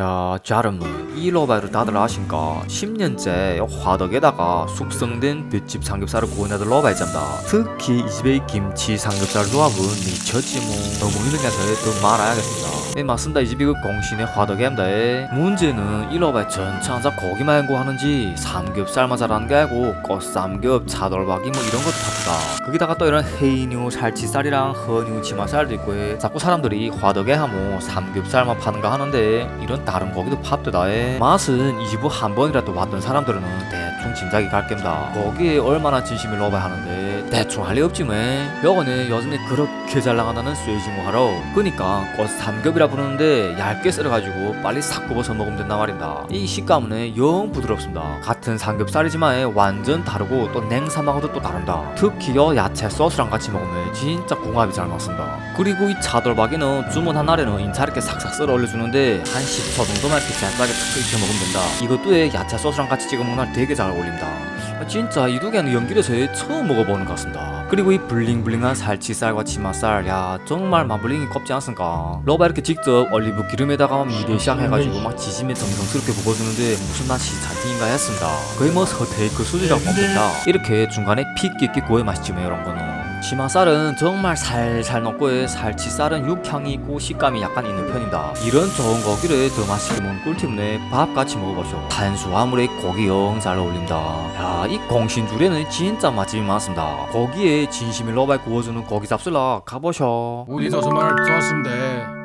야, 자르면 이 로바를 다들 아신가? 10년째 화덕에다가 숙성된 볏집 삼겹살을 구운 애들 로바 있잖다. 특히 이 집의 김치 삼겹살 조합은 미쳤지 뭐. 너무 있는 게더 말아야겠습니다. 예, 맞습니다. 이 집이 그 공신의 화덕입니다. 문제는 이 로바에 전체 앉아 고기만 연구하는지 삼겹살만 잘하는 게 아니고 꽃삼겹, 차돌박이 뭐 이런 것도 탑다. 거기다가 또 이런 헤이뉴 살치살이랑 허뉴 치마살도 있고 해. 자꾸 사람들이 화덕에 하모 삼겹살만 파는가 하는데 이런 다른 고기도 팝드다 해. 맛은 이 집을 한 번이라도 왔던 사람들은 대충 짐작이 갈 겜다. 거기에 얼마나 진심을 넣어봐야 하는데 대충 할 리 없지 뭐. 요거는 요즘에 그렇게 잘 나간다는 쇠지모 하러 그니까 꽃 삼겹이라 부르는데 얇게 썰어가지고 빨리 싹 굽어서 먹으면 된단 말입니다. 이 식감은 영 부드럽습니다. 같은 삼겹살이지만 완전 다르고 또 냉삼하고도 또 다른다. 특히 요 야채 소스랑 같이 먹으면 진짜 궁합이 잘 맞습니다. 그리고 이 차돌박이는 주문한 날에는 인차 이렇게 싹싹 썰어 올려주는데 한 10초 정도만 이렇게 짤짤하게 툭 익혀 먹으면 된다. 이것도에 야채 소스랑 같이 찍어 날 되게 잘 어울린다. 아, 진짜 이 두 개는 연길에서 처음 먹어보는 것 같습니다. 그리고 이 블링블링한 살치살과 치맛살, 야 정말 마블링이 곱지 않습니까? 러바 이렇게 직접 올리브 기름에다가 미대시앙 해가지고 막 지짐에 정성스럽게 볶아주는데 무슨 맛이 잘팅인가 했습니다. 거의 뭐 스테이크 수준이라고 먹겠다. 이렇게 중간에 피 끼끼 구워 맛있지 뭐 이런 거는. 치마살은 정말 살살 녹고에 살치살은 육향이 있고 식감이 약간 있는 편이다. 이런 좋은 고기를 더 맛있게 먹는 꿀팁은 밥 같이 먹어보죠. 탄수화물에 고기 영 잘 어울린다. 야, 이 공신줄에는 진짜 맛집이 많습니다. 고기에 진심을 넣어 구워주는 고기 잡술라 가보셔. 어디서 정말 좋았습니다.